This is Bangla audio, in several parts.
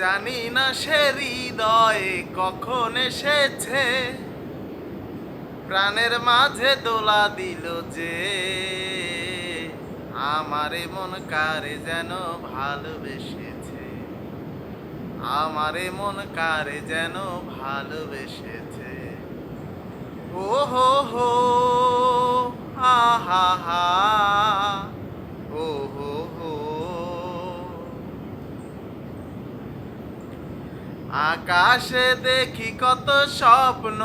জানি না সে হৃদয়ে কখন এসেছে। প্রাণের মাঝে দোলা দিল যে, আমারে মন কারে যেন ভালোবেসেছে? আমারে মন কারে যেন ভালোবেসেছে? ও হো হো, আহা হা আকাশে দেখি কত স্বপ্ন।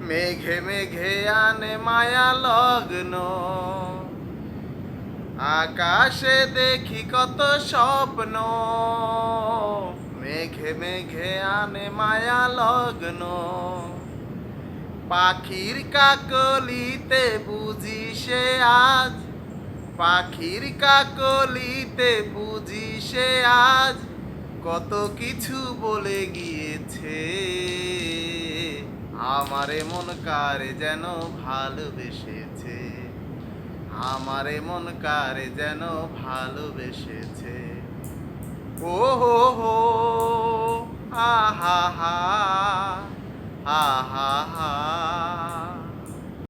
মেঘে মেঘে আনে মায়া লগ্ন। আকাশে দেখি কত স্বপ্ন। মেঘে মেঘে আনে মায়া লগ্ন। পাখির কাকলিতে বুঝি সে পাখির কাকলিতে বুঝি সে আজ কত কিছু বলে গিয়েছে। আমারে মন কারে যেন ভালোবেসেছে? আমারে মন কারে যেন ভালোবেসেছে? ও হো হো, আহা হা আহা হা।